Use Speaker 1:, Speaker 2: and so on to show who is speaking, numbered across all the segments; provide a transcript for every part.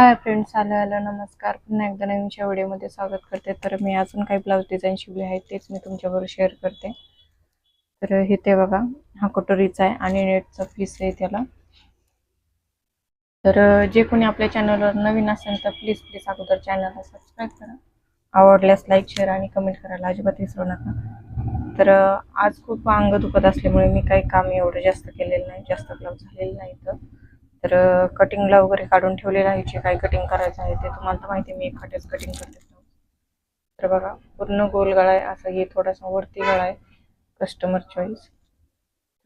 Speaker 1: Hi friends आलं आलं नमस्कार. पुन्हा एकदा नवीनच्या व्हिडिओमध्ये स्वागत करते. तर मी अजून काही ब्लाऊज डिझाईन शिवले आहेत तेच मी तुमच्याबरोबर शेअर करते. तर हे ते बघा हा कटोरीचा आहे आणि नेटचा पीस आहे त्याला. तर जे कोणी आपल्या चॅनलवर नवीन असेल तर प्लीज प्लीज अगोदर चॅनलला सबस्क्राईब करा. आवडल्यास लाईक शेअर आणि कमेंट करायला अजिबात विसरू नका. तर आज खूप अंग दुखत असल्यामुळे मी काही काम एवढं जास्त केलेलं नाही जास्त ब्लाऊज झालेलं नाही तर तर कटिंगला वगैरे काढून ठेवलेलं आहे जे काय कटिंग करायचं आहे ते तुम्हाला तर माहिती आहे मी एखाद्याच कटिंग करते. तर बघा पूर्ण गोल गळा आहे असं हे थोडासा वरती गळा आहे कस्टमर चॉईस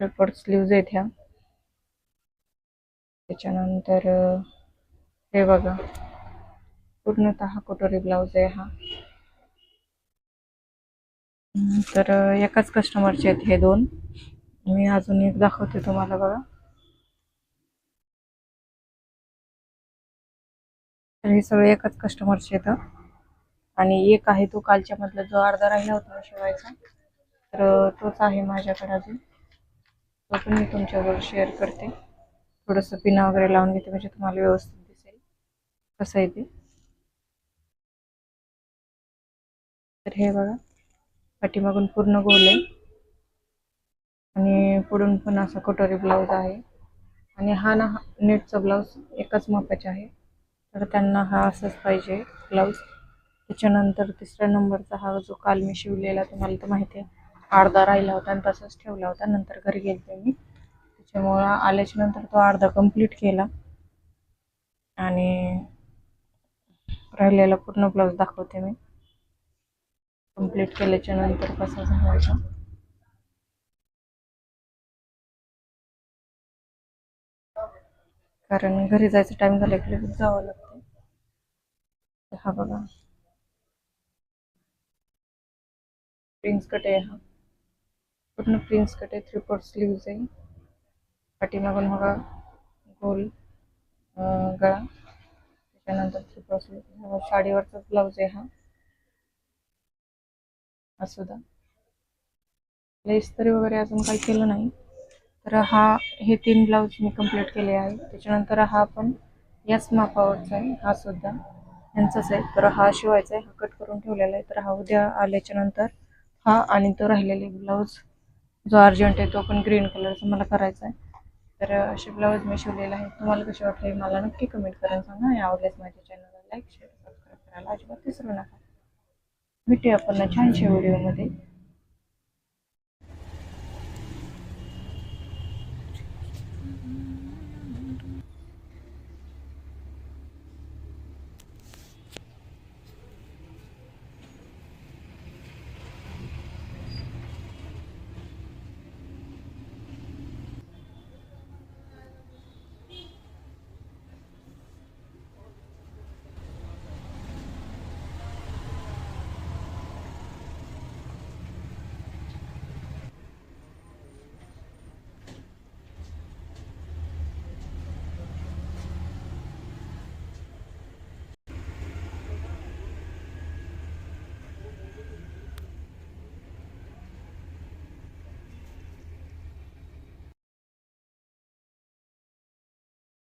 Speaker 1: ट्रिपड स्लीव्ज आहेत ह्या त्याच्यानंतर हे बघा. पूर्णतः कटोरी ब्लाउज आहे हा. तर एकाच कस्टमरचे आहेत हे दोन. मी अजून एक दाखवते तुम्हाला बघा. तर हे सगळं एकाच कस्टमरचे येतं आणि एक आहे तो कालच्या मधला जो अर्धा राहिला होता शिवायचा. तर तोच आहे माझ्याकडे अजून. तो पण मी तुमच्याबरोबर शेअर करते. थोडंसं पिना वगैरे लावून घेते म्हणजे तुम्हाला व्यवस्थित दिसेल. कसं आहे ते? तर हे बघा. पाठीमागून पूर्ण गोल आहे. आणि पुढून पण असा कटोरी ब्लाऊज आहे. आणि हा ना नेटचा ब्लाऊज एकाच मापाचा आहे. तर त्यांना हा असंच पाहिजे ब्लाऊज त्याच्यानंतर तिसऱ्या नंबरचा हा जो काल मी शिवलेला तुम्हाला तर माहिती आहे अर्धा राहिला होता आणि तसाच ठेवला होता. नंतर घरी गेलते मी. त्याच्यामुळं आल्याच्यानंतर तो अर्धा कंप्लीट केला. आणि राहिलेला पूर्ण ब्लाऊज दाखवते मी. कंप्लीट केल्याच्यानंतर कसा झाला कारण घरी जायचं टाइम झाला की लगेच जावं लागतं हा बघा. प्रिन्स कट आहे हा. पूर्ण प्रिन्स कट आहे थ्री फोर स्लीव्ज आहे. पाठीमागून बघा गोल गळा. त्याच्यानंतर थ्री फोर स्लीव साडीवरचा ब्लाऊज आहे हा. असुदा लेस तरी वगैरे अजून काही केलं नाही. तर हा हे तीन ब्लाऊज मी कंप्लीट केले आहे त्याच्यानंतर हा पण याच मापावरचा आहे हा सुद्धा यांचाच आहे. तर हा शिवायचा आहे हा कट करून ठेवलेला आहे. तर हा उद्या आल्याच्यानंतर हा आणि तो राहिलेले ब्लाऊज. जो अर्जंट आहे तो पण ग्रीन कलरचा मला करायचा आहे. तर असे ब्लाऊज मी शिवलेले आहे तुम्हाला कसे वाटले मला नक्की कमेंट करून सांगा. आणि आवडल्यास माझ्या चॅनलला लाईक शेअर सबस्क्राईब करायला अजिबात विसरू नका. भेटूया आपण छानशा व्हिडिओमध्ये